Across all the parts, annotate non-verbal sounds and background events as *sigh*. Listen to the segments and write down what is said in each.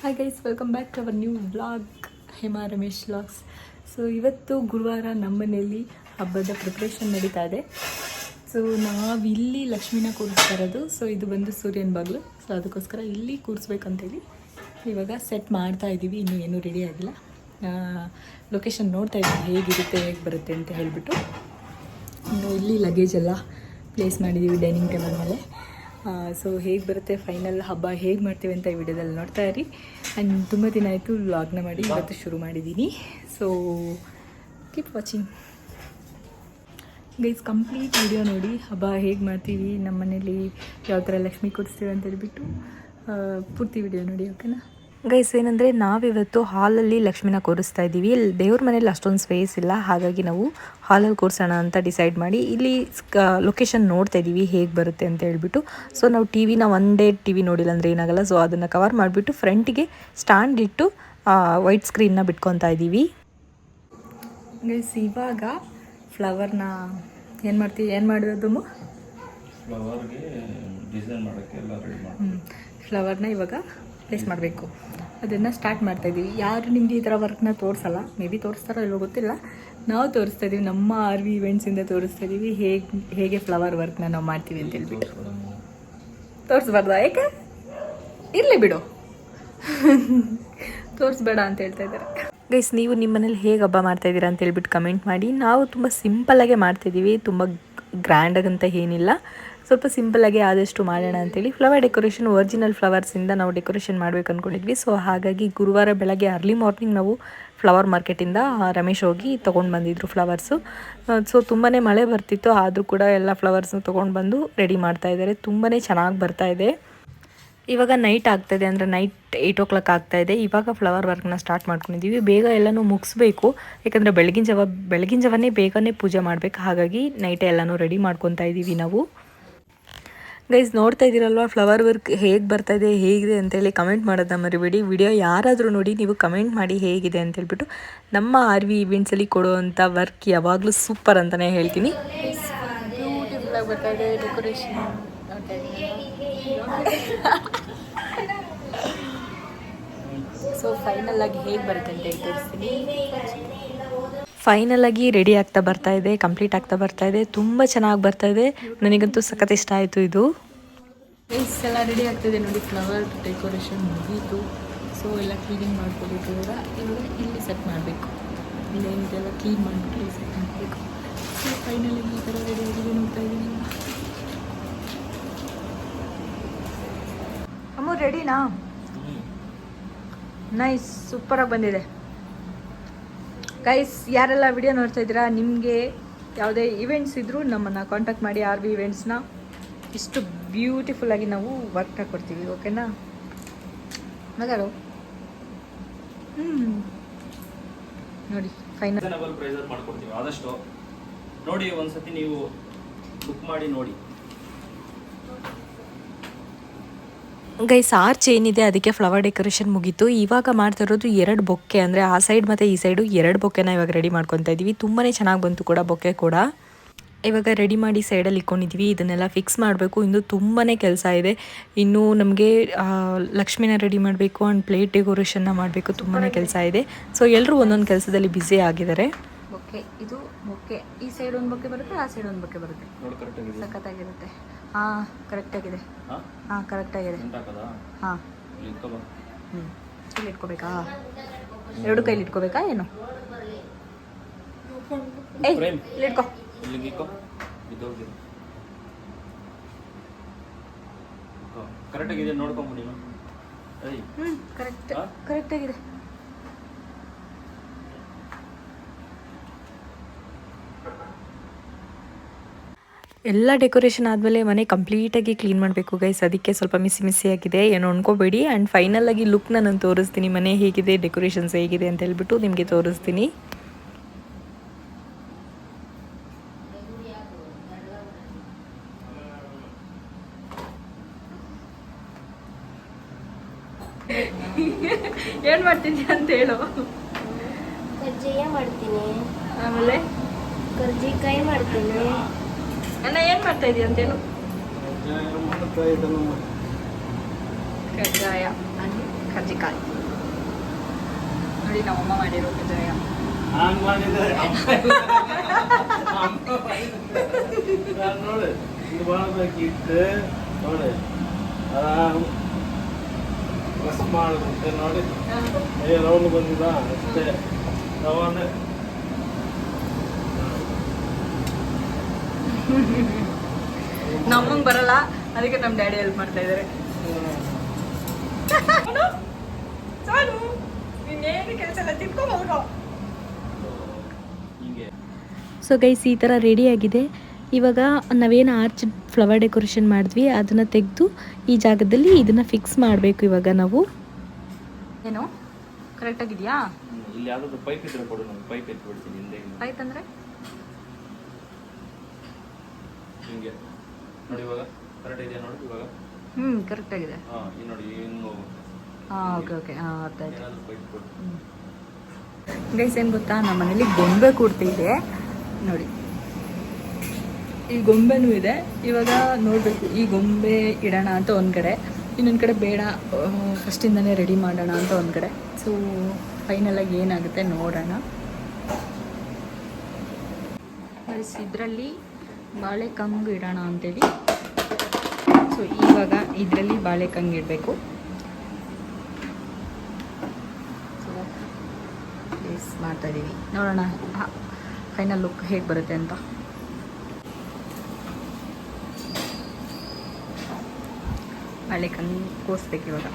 Hi guys welcome back to our new vlog Hema Ramesh vlogs so ಇವತ್ತು ಗುರುವಾರ ನಮ್ಮ ಮನೆಯಲ್ಲಿ ಹಬ್ಬದ ಪ್ರಿಪ್ರೇಷನ್ ನಡೀತಾ ಇದೆ. ಸೊ ನಾವಿಲ್ಲಿ ಲಕ್ಷ್ಮಿನ ಕೂರಿಸ್ತಾ ಇರೋದು. ಸೊ ಇದು ಬಂದು ಸೂರ್ಯನ ಬಾಗಿಲು. ಸೊ ಅದಕ್ಕೋಸ್ಕರ ಇಲ್ಲಿ ಕೂರಿಸ್ಬೇಕಂತೇಳಿ ಇವಾಗ ಸೆಟ್ ಮಾಡ್ತಾ ಇದ್ದೀವಿ ಇನ್ನೂ ಏನೂ ರೆಡಿ ಆಗಿಲ್ಲ. ಲೊಕೇಶನ್ ನೋಡ್ತಾ ಇದ್ದೀವಿ ಹೇಗಿರುತ್ತೆ, ಹೇಗೆ ಬರುತ್ತೆ ಅಂತ ಹೇಳಿಬಿಟ್ಟು. ಇನ್ನು ಇಲ್ಲಿ ಲಗೇಜ್ ಎಲ್ಲ ಪ್ಲೇಸ್ ಮಾಡಿದ್ದೀವಿ ಡೈನಿಂಗ್ ಟೇಬಲ್ ಮೇಲೆ. ಸೊ ಹೇಗೆ ಬರುತ್ತೆ ಫೈನಲ್ ಹಬ್ಬ ಹೇಗೆ ಮಾಡ್ತೀವಿ ಅಂತ ಈ ವಿಡಿಯೋದಲ್ಲಿ ನೋಡ್ತಾ ಇರಿ. ಆ್ಯಂಡ್ ತುಂಬ ದಿನ ಆಯಿತು ವ್ಲಾಗ್ನ ಮಾಡಿ ಇವತ್ತು ಶುರು ಮಾಡಿದ್ದೀನಿ so keep watching guys complete video ನೋಡಿ. ಹಬ್ಬ ಹೇಗೆ ಮಾಡ್ತೀವಿ ನಮ್ಮ ಮನೇಲಿ ಯಾವ ಥರ ಲಕ್ಷ್ಮಿ ಕೊಡಿಸ್ತೀವಿ ಅಂತ ಹೇಳ್ಬಿಟ್ಟು ಪೂರ್ತಿ ವಿಡಿಯೋ ನೋಡಿ ಓಕೆನಾ ಗೈಸ್ ಏನಂದರೆ ನಾವಿವತ್ತು ಹಾಲಲ್ಲಿ ಲಕ್ಷ್ಮಿನ ಕೂರಿಸ್ತಾ ಇದ್ದೀವಿ. ಇಲ್ಲಿ ದೇವ್ರ ಮನೇಲಿ ಅಷ್ಟೊಂದು ಸ್ಪೇಸ್ ಇಲ್ಲ. ಹಾಗಾಗಿ ನಾವು ಹಾಲಲ್ಲಿ ಕೂರಿಸೋಣ ಅಂತ ಡಿಸೈಡ್ ಮಾಡಿ ಇಲ್ಲಿ ಲೊಕೇಶನ್ ನೋಡ್ತಾ ಇದ್ದೀವಿ ಹೇಗೆ ಬರುತ್ತೆ ಅಂತ ಹೇಳ್ಬಿಟ್ಟು. ಸೊ ನಾವು ಟಿ ವಿನ ಒಂದೇ ಟಿ ವಿ ನೋಡಿಲ್ಲ ಅಂದರೆ ಏನಾಗಲ್ಲ. ಸೊ ಅದನ್ನು ಕವರ್ ಮಾಡಿಬಿಟ್ಟು ಫ್ರಂಟಿಗೆ ಸ್ಟ್ಯಾಂಡ್ ಇಟ್ಟು ವೈಟ್ ಸ್ಕ್ರೀನ್ನ ಬಿಟ್ಕೊತಾ ಇದ್ದೀವಿ. ಗೈಸ್ ಇವಾಗ ಫ್ಲವರ್ನ ಏನು ಮಾಡ್ತೀವಿ ಏನು ಮಾಡೋದು ಫ್ಲವರ್ಗೆ ಡಿಸೈನ್ ಮಾಡೋಕ್ಕೆ ಎಲ್ಲ ರೆಡಿ ಮಾಡಿ ಫ್ಲವರ್ನ ಇವಾಗ ಪ್ಲೇಸ್ ಮಾಡಬೇಕು. ಅದನ್ನು ಸ್ಟಾರ್ಟ್ ಮಾಡ್ತಾ ಇದ್ದೀವಿ ಯಾರು ನಿಮಗೆ ಈ ಥರ ವರ್ಕ್ನ ತೋರಿಸಲ್ಲ ಮೇ ಬಿ ತೋರಿಸ್ತಾರೋ ಇಲ್ಲೋ ಗೊತ್ತಿಲ್ಲ. ನಾವು ತೋರಿಸ್ತಾ ಇದ್ದೀವಿ ನಮ್ಮ ಆರ್ ವಿ ಇವೆಂಟ್ಸಿಂದ ತೋರಿಸ್ತಾ ಇದ್ದೀವಿ ಹೇಗೆ ಹೇಗೆ ಫ್ಲವರ್ ವರ್ಕ್ನ ನಾವು ಮಾಡ್ತೀವಿ ಅಂತ ಹೇಳ್ಬಿಟ್ಟು. ತೋರಿಸ್ಬಾರ್ದಾ? ಯಾಕೆ ಇರಲಿ ಬಿಡು. *laughs* ತೋರಿಸ್ಬೇಡ ಅಂತ ಹೇಳ್ತಾ ಇದ್ದಾರೆ. ಗೈಸ್ ನೀವು ನಿಮ್ಮ ಮನೇಲಿ ಹೇಗೆ ಹಬ್ಬ ಮಾಡ್ತಾ ಇದ್ದೀರಾ ಅಂತ ಹೇಳ್ಬಿಟ್ಟು ಕಮೆಂಟ್ ಮಾಡಿ. ನಾವು ತುಂಬ ಸಿಂಪಲ್ಲಾಗೆ ಮಾಡ್ತಾಯಿದ್ದೀವಿ ತುಂಬ ಗ್ರ್ಯಾಂಡಾಗಂತ ಏನಿಲ್ಲ. ಸ್ವಲ್ಪ ಸಿಂಪಲ್ಲಾಗಿ ಆದಷ್ಟು ಮಾಡೋಣ ಅಂತೇಳಿ ಫ್ಲವರ್ ಡೆಕೋರೇಷನ್ ಒರಿಜಿನಲ್ ಫ್ಲವರ್ಸಿಂದ ನಾವು ಡೆಕೋರೇಷನ್ ಮಾಡ್ಬೇಕು ಅಂದ್ಕೊಂಡಿದ್ವಿ ಸೊ ಹಾಗಾಗಿ ಗುರುವಾರ ಬೆಳಗ್ಗೆ ಅರ್ಲಿ ಮಾರ್ನಿಂಗ್ ನಾವು ಫ್ಲವರ್ ಮಾರ್ಕೆಟಿಂದ ರಮೇಶ್ ಹೋಗಿ ತೊಗೊಂಡು ಬಂದಿದ್ರು ಫ್ಲವರ್ಸು ಸೊ ತುಂಬಾ ಮಳೆ ಬರ್ತಿತ್ತು. ಆದರೂ ಕೂಡ ಎಲ್ಲ ಫ್ಲವರ್ಸ್ನ ತೊಗೊಂಡು ಬಂದು ರೆಡಿ ಮಾಡ್ತಾ ಇದ್ದಾರೆ. ತುಂಬಾ ಚೆನ್ನಾಗಿ ಬರ್ತಾ ಇದೆ. ಇವಾಗ ನೈಟ್ ಆಗ್ತಾಯಿದೆ ಅಂದರೆ ನೈಟ್ ಏಯ್ಟ್ ಓ ಕ್ಲಾಕ್ ಆಗ್ತಾಯಿದೆ ಇವಾಗ ಫ್ಲವರ್ ವರ್ಕ್ನ ಸ್ಟಾರ್ಟ್ ಮಾಡ್ಕೊಂಡಿದ್ದೀವಿ ಬೇಗ ಎಲ್ಲನೂ ಮುಗಿಸ್ಬೇಕು. ಯಾಕಂದರೆ ಬೆಳಗಿನ ಜಾವ, ಬೆಳಗಿನ ಜಾವನೇ ಬೇಗನೆ ಪೂಜೆ ಮಾಡಬೇಕು. ಹಾಗಾಗಿ ನೈಟೇ ಎಲ್ಲನೂ ರೆಡಿ ಮಾಡ್ಕೊತಾ ಇದ್ದೀವಿ ನಾವು. ಗೈಸ್ ನೋಡ್ತಾ ಇದ್ದೀರಲ್ವ? ಫ್ಲವರ್ ವರ್ಕ್ ಹೇಗೆ ಬರ್ತಾ ಇದೆ, ಹೇಗಿದೆ ಅಂತೇಳಿ ಕಮೆಂಟ್ ಮಾಡೋದನ್ನ ಮರಿಬೇಡಿ. ವಿಡಿಯೋ ಯಾರಾದರೂ ನೋಡಿ ನೀವು ಕಮೆಂಟ್ ಮಾಡಿ ಹೇಗಿದೆ ಅಂತ ಹೇಳ್ಬಿಟ್ಟು ನಮ್ಮ ಆರ್ ವಿ ಇವೆಂಟ್ಸಲ್ಲಿ ಕೊಡುವಂಥ ವರ್ಕ್ ಯಾವಾಗಲೂ ಸೂಪರ್ ಅಂತಲೇ ಹೇಳ್ತೀನಿ. ಸೊ ಫೈನಲ್ ಆಗಿ ಹೇಗೆ ಬರುತ್ತೆ ಅಂತ ಹೇಳ್ತೀನಿ ಫೈನಲ್ ಆಗಿ ರೆಡಿ ಆಗ್ತಾ ಬರ್ತಾ ಇದೆ ಕಂಪ್ಲೀಟ್ ಆಗ್ತಾ ಬರ್ತಾ ಇದೆ ತುಂಬ ಚೆನ್ನಾಗಿ ಬರ್ತಾ ಇದೆ. ನನಗಂತೂ ಸಖತ್ ಇಷ್ಟ ಆಯಿತು ಇದು. ಫೇಸ್ ಎಲ್ಲ ರೆಡಿ ಆಗ್ತಿದೆ ನೋಡಿ ಫ್ಲವರ್ ಡೆಕೋರೇಷನ್ ಮುಗೀತು. ಸೊ ಎಲ್ಲ ಕ್ಲೀನಿಂಗ್ ಮಾಡ್ಕೋಬೇಕು ಇವಾಗ ಇವಾಗ ಇಲ್ಲಿ ಸೆಟ್ ಮಾಡಬೇಕು. ಇಲ್ಲೇನಿದೆಲ್ಲ ಕ್ಲೀನ್ ಮಾಡಿಬಿಟ್ಟು ಇಲ್ಲಿ ಸೆಟ್ ಮಾಡಬೇಕು. ಸೊ ಫೈನಲಿ ಈ ಥರ ರೆಡಿ ಆಗಿದೆ ನೋಡ್ತಾ ಇದ್ದೀನಿ. ಅಮ್ಮ ರೆಡಿನಾ ನೈಸ್ ಸೂಪರಾಗಿ ಬಂದಿದೆ. ಗೈಸ್ ಯಾರೆಲ್ಲ ವಿಡಿಯೋ ನೋಡ್ತಾ ಇದ್ದೀರಾ, ನಿಮಗೆ ಯಾವುದೇ ಇವೆಂಟ್ಸ್ ಇದ್ದರೂ ನಮ್ಮನ್ನು ಕಾಂಟ್ಯಾಕ್ಟ್ ಮಾಡಿ ಆರ್ ಬಿ ಇವೆಂಟ್ಸ್ನ ಇಷ್ಟು ಬ್ಯೂಟಿಫುಲ್ಲಾಗಿ ನಾವು ವರ್ಕ್ ಕೊಡ್ತೀವಿ ಓಕೆನಾ ಮಗಾರು? ಹ್ಞೂ ನೋಡಿ ಫೈನಲ್ ಆದಷ್ಟು ನೋಡಿ ಒಂದ್ಸತಿ ನೀವು ಬುಕ್ ಮಾಡಿ ನೋಡಿ. ಗೈಸ್ ಆರ್ಚ್ ಏನಿದೆ ಅದಕ್ಕೆ ಫ್ಲವರ್ ಡೆಕೋರೇಷನ್ ಮುಗೀತು. ಇವಾಗ ಮಾಡ್ತಾ ಇರೋದು ಎರಡು ಬೊಕ್ಕೆ. ಅಂದರೆ ಆ ಸೈಡ್ ಮತ್ತು ಈ ಸೈಡು ಎರಡು ಬೊಕ್ಕೆನ ಇವಾಗ ರೆಡಿ ಮಾಡ್ಕೊತಾ ಇದ್ದೀವಿ ತುಂಬಾ ಚೆನ್ನಾಗಿ ಬಂತು ಕೂಡ ಬೊಕ್ಕೆ ಕೂಡ. ಇವಾಗ ರೆಡಿ ಮಾಡಿ ಸೈಡಲ್ಲಿ ಇಕ್ಕೊಂಡಿದ್ದೀವಿ ಇದನ್ನೆಲ್ಲ ಫಿಕ್ಸ್ ಮಾಡಬೇಕು. ಇನ್ನು ತುಂಬಾ ಕೆಲಸ ಇದೆ. ಇನ್ನು ನಮಗೆ ಲಕ್ಷ್ಮಿನ ರೆಡಿ ಮಾಡಬೇಕು ಆ್ಯಂಡ್ ಪ್ಲೇಟ್ ಡೆಕೋರೇಷನ್ನ ಮಾಡಬೇಕು. ತುಂಬಾ ಕೆಲಸ ಇದೆ. ಸೊ ಎಲ್ಲರೂ ಒಂದೊಂದು ಕೆಲಸದಲ್ಲಿ ಬ್ಯುಸಿ ಆಗಿದ್ದಾರೆ. ಬೊಕ್ಕೆ. ಇದು ಬೊಕ್ಕೆ. ಈ ಸೈಡ್ ಒಂದು ಬೊಕ್ಕೆ ಬರುತ್ತೆ ಆ ಸೈಡ್ ಒಂದು ಬೊಕ್ಕೆ ಬರುತ್ತೆ. ಸಖತ್ತಾಗಿರುತ್ತೆ. ಹಾಂ ಕರೆಕ್ಟಾಗಿದೆ. ಹಾಂ? ಕರೆಕ್ಟಾಗಿದೆ. ಹಾಂ. ಹ್ಞೂ ಇಲ್ಲಿ ಇಟ್ಕೋಬೇಕಾ? ಎರಡು ಕೈಲಿ ಇಟ್ಕೋಬೇಕಾ ಏನು? ಇಲ್ಲಿ ಇಟ್ಕೋ. ಕರೆಕ್ಟಾಗಿದೆ ನೋಡ್ಕೊಂಬ ನೀನು. ಏಯ್. ಹ್ಞೂ ಕರೆಕ್ಟ್? ಕರೆಕ್ಟಾಗಿದೆ. ಎಲ್ಲ ಡೆಕೋರೇಷನ್ ಆದಮೇಲೆ ಮನೆ ಕಂಪ್ಲೀಟಾಗಿ ಕ್ಲೀನ್ ಮಾಡಬೇಕು ಗೈಸ್ ಅದಕ್ಕೆ ಸ್ವಲ್ಪ ಮಿಸ್ಸಿ ಮಿಸ್ಸಿ ಆಗಿದೆ. ಏನು ಅನ್ಕೋಬೇಡಿ. ಆ್ಯಂಡ್ ಫೈನಲ್ ಆಗಿ ಲುಕ್ನ ನಾನು ತೋರಿಸ್ತೀನಿ. ಮನೆ ಹೇಗಿದೆ ಡೆಕೋರೇಷನ್ಸ್ ಹೇಗಿದೆ ಅಂತ ಹೇಳ್ಬಿಟ್ಟು ನಿಮಗೆ ತೋರಿಸ್ತೀನಿ ಏನು ಮಾಡ್ತೀನಿ ಅಂತ ಹೇಳು ಕಜ್ಜಿಯ ಮಾಡ್ತೀನಿ ಆಮೇಲೆ ಕರ್ಜಿಕಾಯಿ ಮಾಡ್ತೀನಿ ಅಣ್ಣ ಏನು ಮಾಡ್ತಾ ಇದೀಯ ಅಂತ ಹೇಳು ಕಜ್ಜಾಯ ಕಜ್ಜಿ ಕರ್ಜಿಕಾಯಿ. ನೋಡಿ ನಮ್ಮಮ್ಮ ಮಾಡಿರೋ ಕಜ್ಜಾಯ ನಾನ್ ನೋಡಿ. ಇದು ಮಾಡ್ಬೇಕಿತ್ತು ನೋಡಿ. ಆರಾಮ್ ರಸ ಮಾಡ್ಬಿಟ್ಟೆ ನೋಡಿ. ಏ ರೌಂಡ್ ಬಂದಿದ? ಅಷ್ಟೇ. ನಮ್ಮಂಗೆ ಬರಲ್ಲ. ಅದಕ್ಕೆ ನಮ್ಮ ಡ್ಯಾಡಿ ಹೆಲ್ಪ್ ಮಾಡ್ತಾ ಇದ್ದಾರೆ ಕೆಲಸ ಎಲ್ಲ ಸೊ ಗೈಸ್ ಈ ಥರ ರೆಡಿಯಾಗಿದೆ ಇವಾಗ ನಾವೇನು ಆರ್ಚ್ ಫ್ಲವರ್ ಡೆಕೋರೇಷನ್ ಮಾಡಿದ್ವಿ ಅದನ್ನು ತೆಗೆದು ಈ ಜಾಗದಲ್ಲಿ ಇದನ್ನು ಫಿಕ್ಸ್ ಮಾಡಬೇಕು ಇವಾಗ ನಾವು. ಏನು? ಕರೆಕ್ಟ್ ಆಗಿದೆಯಾ? ಇಲ್ಲಿ ಯಾವುದಾದ್ರು ಪೈಪ್ ಇದ್ರೆ ಕೊಡು ನಾನು ಪೈಪ್ ಎತ್ತಿ ಬಿಡ್ತೀನಿ ಹಿಂದೆ ಪೈಪ್ ಅಂದ್ರೆ? ಹಿಂಗೆ. ನೋಡಿ ಇವಾಗ. ಕರೆಕ್ಟ್ ಇದೆಯಾ ನೋಡಿ ಇವಾಗ? ಹ್ಞೂ ಕರೆಕ್ಟ್ ಆಗಿದೆ. ಹಾ ಈ ನೋಡಿ ಹಿಂಗು ಹಾಂ ಓಕೆ ಓಕೆ ಹಾಂ ಅರ್ಥ ಆಯ್ತು. ಏನಾದ್ರು ಪೈಪ್ ಕೊಡು. ಗೈಸ್ ಏನು ಗೊತ್ತಾ? ನಮ್ಮ ಮನೇಲಿ ಗೊಂಬೆ ಕೂರ್ತಿದೆ ನೋಡಿ. ಈ ಗೊಂಬೆನೂ ಇದೆ. ಇವಾಗ ನೋಡಬೇಕು ಈ ಗೊಂಬೆ ಇಡೋಣ ಅಂತ ಒಂದು ಕಡೆ. ಇನ್ನೊಂದು ಕಡೆ ಬೇಡ ಫಸ್ಟಿಂದನೇ ರೆಡಿ ಮಾಡೋಣ ಅಂತ ಒಂದು ಕಡೆ. ಸೊ ಫೈನಲಾಗಿ ಏನಾಗುತ್ತೆ ನೋಡೋಣ. ಇದ್ರಲ್ಲಿ ಇದರಲ್ಲಿ ಬಾಳೆಕಂಗು ಇಡೋಣ ಅಂತೇಳಿ. ಸೊ ಇವಾಗ ಇದರಲ್ಲಿ ಬಾಳೆಕಂಗೆ ಇಡಬೇಕು. ಪ್ಲೇಸ್ ಮಾಡ್ತಾ ಇದ್ದೀವಿ ನೋಡೋಣ ಫೈನಲ್ ಲುಕ್ ಹೇಗೆ ಬರುತ್ತೆ ಅಂತ. ಬಾಳೆಕಂಗೆ ಕೋಸ್ಬೇಕು ಇವಾಗ.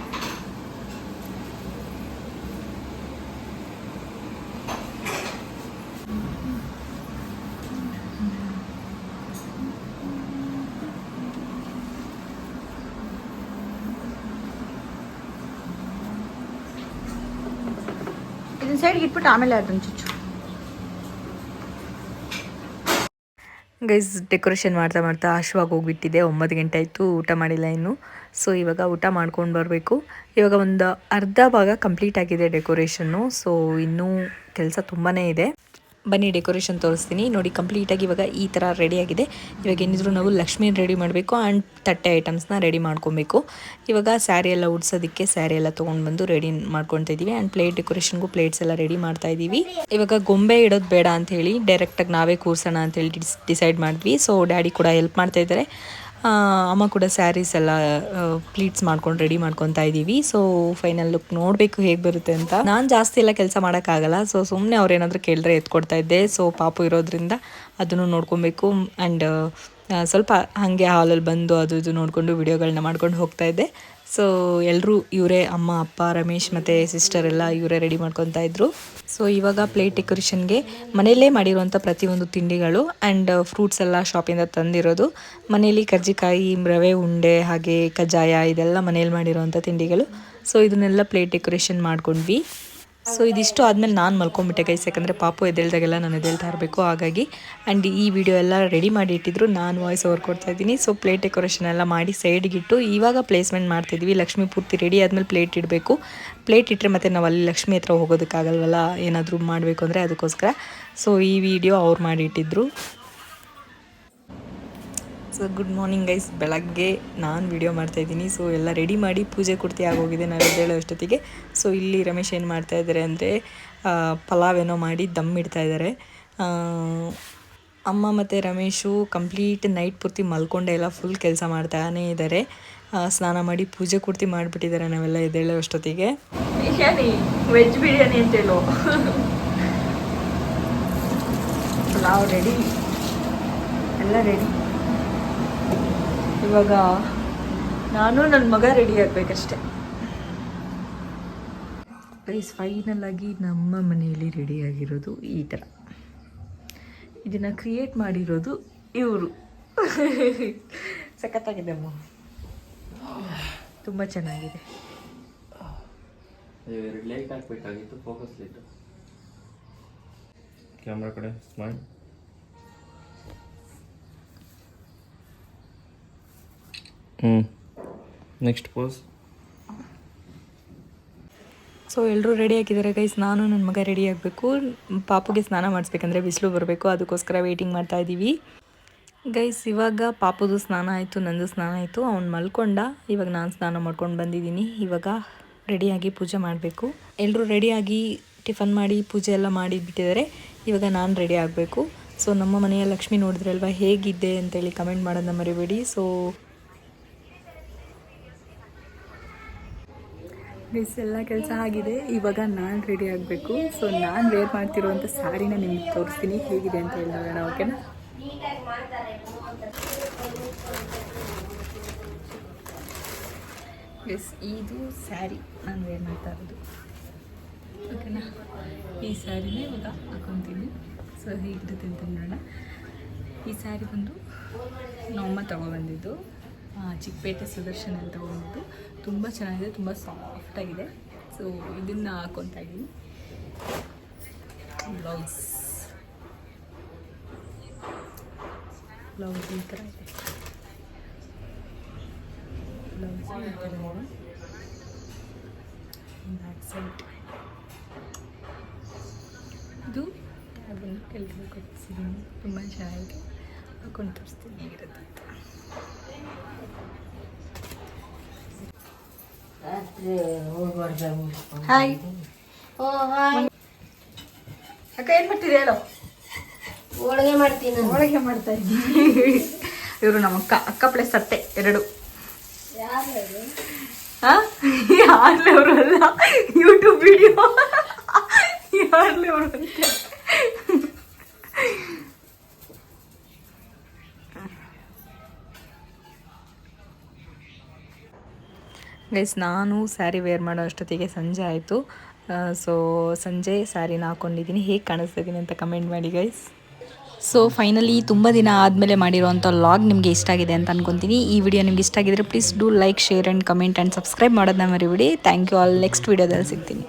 ಸೈಡ್ಗೆ ಇಟ್ಬಿಟ್ಟು ಆಮೇಲೆ ಅದನ್ನು ಚುಚ್ಚು. ಗೈಸ್, ಡೆಕೋರೇಷನ್ ಮಾಡ್ತಾ ಮಾಡ್ತಾ ಹಶ್ವಾಗಿ ಹೋಗ್ಬಿಟ್ಟಿದೆ. ಒಂಬತ್ತು ಗಂಟೆ ಆಯಿತು ಊಟ ಮಾಡಿಲ್ಲ ಇನ್ನು. ಸೊ ಇವಾಗ ಊಟ ಮಾಡ್ಕೊಂಡು ಬರಬೇಕು. ಇವಾಗ ಒಂದು ಅರ್ಧ ಭಾಗ ಕಂಪ್ಲೀಟ್ ಆಗಿದೆ ಡೆಕೋರೇಷನ್ನು. ಸೊ ಇನ್ನೂ ಕೆಲಸ ತುಂಬಾ ಇದೆ. ಬನ್ನಿ ಡೆಕೋರೇಷನ್ ತೋರಿಸ್ತೀನಿ. ನೋಡಿ ಕಂಪ್ಲೀಟಾಗಿ ಇವಾಗ ಈ ಥರ ರೆಡಿ ಆಗಿದೆ. ಇವಾಗ ಏನಿದ್ರು ನಾವು ಲಕ್ಷ್ಮೀನ ರೆಡಿ ಮಾಡಬೇಕು ಆ್ಯಂಡ್ ತಟ್ಟೆ ಐಟಮ್ಸ್ನ ರೆಡಿ ಮಾಡ್ಕೊಬೇಕು. ಇವಾಗ ಸ್ಯಾರಿ ಎಲ್ಲ ಉಡ್ಸೋದಕ್ಕೆ ಸ್ಯಾರಿ ಎಲ್ಲ ತೊಗೊಂಡು ಬಂದು ರೆಡಿ ಮಾಡ್ಕೊತಾ ಇದ್ದೀವಿ ಆ್ಯಂಡ್ ಪ್ಲೇಟ್ ಡೆಕೋರೇಷನ್ಗೂ ಪ್ಲೇಟ್ಸ್ ಎಲ್ಲ ರೆಡಿ ಮಾಡ್ತಾ ಇದ್ದೀವಿ ಇವಾಗ ಗೊಂಬೆ ಇಡೋದು ಬೇಡ ಅಂತ ಹೇಳಿ ಡೈರೆಕ್ಟಾಗಿ ನಾವೇ ಕೂರ್ಸೋಣ ಅಂತ ಡಿಸ್ ಡಿಸೈಡ್ ಮಾಡಿದ್ವಿ. ಸೊ ಡ್ಯಾಡಿ ಕೂಡ ಹೆಲ್ಪ್ ಮಾಡ್ತಾ ಇದ್ದಾರೆ. ಅಮ್ಮ ಕೂಡ ಸ್ಯಾರೀಸ್ ಎಲ್ಲ ಪ್ಲೀಟ್ಸ್ ಮಾಡ್ಕೊಂಡು ರೆಡಿ ಮಾಡ್ಕೊತಾ ಇದ್ದೀವಿ. ಸೊ ಫೈನಲ್ ಲುಕ್ ನೋಡಬೇಕು ಹೇಗೆ ಬರುತ್ತೆ ಅಂತ. ನಾನು ಜಾಸ್ತಿ ಎಲ್ಲ ಕೆಲಸ ಮಾಡೋಕ್ಕಾಗಲ್ಲ. ಸೊ ಸುಮ್ಮನೆ ಅವ್ರು ಏನಾದರೂ ಕೇಳಿದ್ರೆ ಎತ್ಕೊಡ್ತಾ ಇದ್ದೆ. ಸೊ ಪಾಪು ಇರೋದ್ರಿಂದ ಅದನ್ನು ನೋಡ್ಕೊಬೇಕು. ಆ್ಯಂಡ್ ಸ್ವಲ್ಪ ಹಾಗೆ ಹಾಲಲ್ಲಿ ಬಂದು ಅದು ಇದು ನೋಡಿಕೊಂಡು ವಿಡಿಯೋಗಳನ್ನ ಮಾಡ್ಕೊಂಡು ಹೋಗ್ತಾ ಇದ್ದೆ. ಸೊ ಎಲ್ಲರೂ ಇವರೇ ಅಮ್ಮ, ಅಪ್ಪ, ರಮೇಶ್ ಮತ್ತು ಸಿಸ್ಟರ್ ಎಲ್ಲ ಇವರೇ ರೆಡಿ ಮಾಡ್ಕೊತಾ ಇದ್ರು. ಸೊ ಇವಾಗ ಪ್ಲೇಟ್ ಡೆಕೋರೇಷನ್ಗೆ ಮನೆಯಲ್ಲೇ ಮಾಡಿರುವಂಥ ಪ್ರತಿಯೊಂದು ತಿಂಡಿಗಳು ಆ್ಯಂಡ್ ಫ್ರೂಟ್ಸ್ ಎಲ್ಲ ಶಾಪಿಂದ ತಂದಿರೋದು. ಮನೆಯಲ್ಲಿ ಕರ್ಜಿಕಾಯಿ, ರವೆ, ಉಂಡೆ, ಹಾಗೆ ಕಜ್ಜಾಯ ಇದೆಲ್ಲ ಮನೇಲಿ ಮಾಡಿರೋವಂಥ ತಿಂಡಿಗಳು. ಸೊ ಇದನ್ನೆಲ್ಲ ಪ್ಲೇಟ್ ಡೆಕೋರೇಷನ್ ಮಾಡ್ಕೊಂಡ್ವಿ. ಸೊ ಇದಿಷ್ಟು ಆದಮೇಲೆ ನಾನು ಮಲ್ಕೊಂಬಿಟ್ಟೆ ಗೈಸ್ ಯಾಕಂದರೆ ಪಾಪು ಎದ್ದೇಳ್ದಾಗೆಲ್ಲ ನಾನು ಎದ್ದೇಳ್ತಾ ಇರಬೇಕು. ಹಾಗಾಗಿ ಆ್ಯಂಡ್ ಈ ವಿಡಿಯೋ ಎಲ್ಲ ರೆಡಿ ಮಾಡಿ ಇಟ್ಟಿದ್ರು, ನಾನು ವಾಯ್ಸ್ ಓವರ್ ಕೊಡ್ತಾ ಇದ್ದೀನಿ. ಸೊ ಪ್ಲೇಟ್ ಡೆಕೋರೇಷನ್ ಎಲ್ಲ ಮಾಡಿ ಸೈಡ್ಗಿಟ್ಟು ಇವಾಗ ಪ್ಲೇಸ್ಮೆಂಟ್ ಮಾಡ್ತಿದ್ವಿ ಲಕ್ಷ್ಮಿ ಪೂರ್ತಿ ರೆಡಿ ಆದಮೇಲೆ ಪ್ಲೇಟ್ ಇಡಬೇಕು. ಪ್ಲೇಟ್ ಇಟ್ಟರೆ ಮತ್ತೆ ನಾವು ಅಲ್ಲಿ ಲಕ್ಷ್ಮಿ ಹತ್ರ ಹೋಗೋದಕ್ಕಾಗಲ್ವಲ್ಲ? ಏನಾದರೂ ಮಾಡಬೇಕು ಅಂದರೆ ಅದಕ್ಕೋಸ್ಕರ. ಸೊ ಈ ವಿಡಿಯೋ ಅವ್ರು ಮಾಡಿಟ್ಟಿದ್ರು ಗುಡ್ ಮಾರ್ನಿಂಗ್ ಗೈಸ್ ಬೆಳಗ್ಗೆ ನಾನು ವಿಡಿಯೋ ಮಾಡ್ತಾಯಿದ್ದೀನಿ ಸೊ ಎಲ್ಲ ರೆಡಿ ಮಾಡಿ ಪೂಜೆ ಕುರ್ತಿ ಆಗೋಗಿದೆ ನಾವು ಹೇಳೋ ಅಷ್ಟೊತ್ತಿಗೆ. ಸೊ ಇಲ್ಲಿ ರಮೇಶ್ ಏನು ಮಾಡ್ತಾ ಇದ್ದಾರೆ ಅಂದರೆ ಪಲಾವ್ ಏನೋ ಮಾಡಿ ದಮ್ ಇಡ್ತಾ ಇದ್ದಾರೆ ಅಮ್ಮ ಮತ್ತು ರಮೇಶು ಕಂಪ್ಲೀಟ್ ನೈಟ್ ಪೂರ್ತಿ ಮಲ್ಕೊಂಡೆ ಎಲ್ಲ ಫುಲ್ ಕೆಲಸ ಮಾಡ್ತಾನೇ ಇದ್ದಾರೆ ಸ್ನಾನ ಮಾಡಿ ಪೂಜೆ ಕುರ್ತಿ ಮಾಡಿಬಿಟ್ಟಿದ್ದಾರೆ ನಾವೆಲ್ಲ ಎದ್ದೇಳೋ ಅಷ್ಟೊತ್ತಿಗೆ. ಬಿರಿಯಾನಿ ವೆಜ್ ಬಿರಿಯಾನಿ ಅಂತ ಹೇಳೋ. ಪಲಾವ್ ರೆಡಿ ಎಲ್ಲ ರೆಡಿ ಇವಾಗ ನಾನು ನನ್ನ ಮಗ ರೆಡಿ ಆಗಬೇಕಷ್ಟೆ. ಪ್ಲೀಸ್ ಫೈನಲ್ ಆಗಿ ನಮ್ಮ ಮನೆಯಲ್ಲಿ ರೆಡಿ ಆಗಿರೋದು ಈ ಥರ ಇದನ್ನು ಕ್ರಿಯೇಟ್ ಮಾಡಿರೋದು ಇವರು. ಸಖತ್ತಾಗಿದೆ ಅಮ್ಮ. ತುಂಬ ಚೆನ್ನಾಗಿದೆ. ಲೈಟ್ ಹಾಕ್ಬೇಕಾಗಿತ್ತು ಫೋಕಸ್ ಲೈಟ್ ಕ್ಯಾಮ್ರಾ ಕಡೆ ಸ್ಮೈಲ್ ಹ್ಞೂ ನೆಕ್ಸ್ಟ್ ಪೋಸ್ ಸೊ ಎಲ್ಲರೂ ರೆಡಿ ಆಗಿದ್ದಾರೆ ಗೈಸ್ ನಾನು ನನ್ನ ಮಗ ರೆಡಿ ಆಗಬೇಕು. ಪಾಪುಗೆ ಸ್ನಾನ ಮಾಡಿಸ್ಬೇಕಂದ್ರೆ ಬಿಸಿಲು ಬರಬೇಕು, ಅದಕ್ಕೋಸ್ಕರ ವೆಯ್ಟಿಂಗ್ ಮಾಡ್ತಾ ಇದ್ದೀವಿ ಗೈಸ್ ಇವಾಗ ಪಾಪುದು ಸ್ನಾನ ಆಯಿತು, ನಂದು ಸ್ನಾನ ಆಯಿತು. ಅವ್ನು ಮಲ್ಕೊಂಡ. ಇವಾಗ ನಾನು ಸ್ನಾನ ಮಾಡ್ಕೊಂಡು ಬಂದಿದ್ದೀನಿ. ಇವಾಗ ರೆಡಿಯಾಗಿ ಪೂಜೆ ಮಾಡಬೇಕು. ಎಲ್ಲರೂ ರೆಡಿಯಾಗಿ ಟಿಫನ್ ಮಾಡಿ, ಪೂಜೆ ಎಲ್ಲ ಮಾಡಿಬಿಟ್ಟಿದ್ದಾರೆ ಇವಾಗ ನಾನು ರೆಡಿ ಆಗಬೇಕು. ಸೊ ನಮ್ಮ ಮನೆಯ ಲಕ್ಷ್ಮಿ ನೋಡಿದ್ರಲ್ವ? ಹೇಗಿದ್ದೆ ಅಂತೇಳಿ ಕಮೆಂಟ್ ಮಾಡೋದನ್ನ ಮರಿಬೇಡಿ. ಸೊ ಮಿಸ್ ಎಲ್ಲ ಕೆಲಸ ಆಗಿದೆ. ಇವಾಗ ನಾನು ರೆಡಿ ಆಗಬೇಕು. ಸೊ ನಾನು ವೇರ್ ಮಾಡ್ತಿರುವಂಥ ಸ್ಯಾರಿನ ನಿಮ್ಗೆ ತೋರಿಸ್ತೀನಿ. ಹೇಗಿದೆ ಅಂತ ಹೇಳಿ ನೋಡೋಣ ಓಕೆನಾ ಎಸ್ ಇದು ಸ್ಯಾರಿ ನಾನು ವೇರ್ ಮಾಡ್ತಾ ಇರೋದು. ಓಕೆನಾ ಈ ಸ್ಯಾರಿನೇ ಇವಾಗ ಹಾಕೊತೀನಿ. ಸೊ ಹೇಗಿರುತ್ತೆ ಅಂತ ನೋಡೋಣ. ಈ ಸ್ಯಾರಿ ಬಂದು ನಮ್ಮಮ್ಮ ತಗೊಬಂದಿದ್ದು ಚಿಕ್ಕಪೇಟೆ ಸುದರ್ಶನ್ ಅಂತ ಒಂದು ತುಂಬ ಚೆನ್ನಾಗಿದೆ, ತುಂಬ ಸಾಫ್ಟಾಗಿದೆ ಸೊ ಇದನ್ನು ಹಾಕೊತಾ ಇದ್ದೀನಿ. ಬ್ಲೌಸ್ ಬ್ಲೌಸ್ ಈ ಥರ ಇದೆ. ಬ್ಲೌಸ್ ಈ ಥರ ಬ್ಯಾಕ್ ಸೈಡ್ ಇದು ಟ್ಯಾಬನ್ನು ಕೆಲಸ ಕೊಡಿಸಿದ್ದೀನಿ ತುಂಬ ಚೆನ್ನಾಗಿದೆ. ಹಾಕೊಂಡು ತೋರಿಸ್ತೀನಿ ಹೇಗಿರುತ್ತೆ ಅಂತ ಹಾಯ್ ಓ ಹಾಯ್ ಅಕ್ಕ ಏನು ಮಾಡ್ತಿದ್ದೆ ಹೇಳೋ. ಹೋಳಿಗೆ ಮಾಡ್ತೀನಿ ಹೋಳಿಗೆ ಮಾಡ್ತಾ ಇದ್ದೀನಿ. ಇವರು ನಮ್ಮ ಅಕ್ಕ ಅಕ್ಕ ಪ್ಲಸ್ ಅತ್ತೆ ಎರಡು. ಯಾರ್ಲೆ ಅವರು ಅಲ್ಲ? ಯೂಟ್ಯೂಬ್ ವಿಡಿಯೋ ಯಾರ್ಲೆ ಅವರು ಅಂತೆ. ಗೈಸ್, ನಾನು ಸ್ಯಾರಿ ವೇರ್ ಮಾಡೋ ಅಷ್ಟೊತ್ತಿಗೆ ಸಂಜೆ ಆಯಿತು. ಸೊ ಸಂಜೆ ಸ್ಯಾರಿನ ಹಾಕೊಂಡಿದ್ದೀನಿ ಹೇಗೆ ಕಾಣಿಸ್ತಿದ್ದೀನಿ ಅಂತ ಕಮೆಂಟ್ ಮಾಡಿ ಗೈಸ್. ಸೊ ಫೈನಲಿ ತುಂಬ ದಿನ ಆದಮೇಲೆ ಮಾಡಿರೋವಂಥ ಲಾಗ್ ನಿಮಗೆ ಇಷ್ಟ ಆಗಿದೆ ಅಂತ ಅನ್ಕೊತೀನಿ. ಈ ವಿಡಿಯೋ ನಿಮ್ಗೆ ಇಷ್ಟ ಆಗಿದ್ರೆ please do like share and comment and subscribe ಮಾಡೋದನ್ನ ಮರಿಬಿಡಿ. ಥ್ಯಾಂಕ್ ಯು ಆಲ್ ನೆಕ್ಸ್ಟ್ ವಿಡಿಯೋದಲ್ಲಿ ಸಿಗ್ತೀನಿ.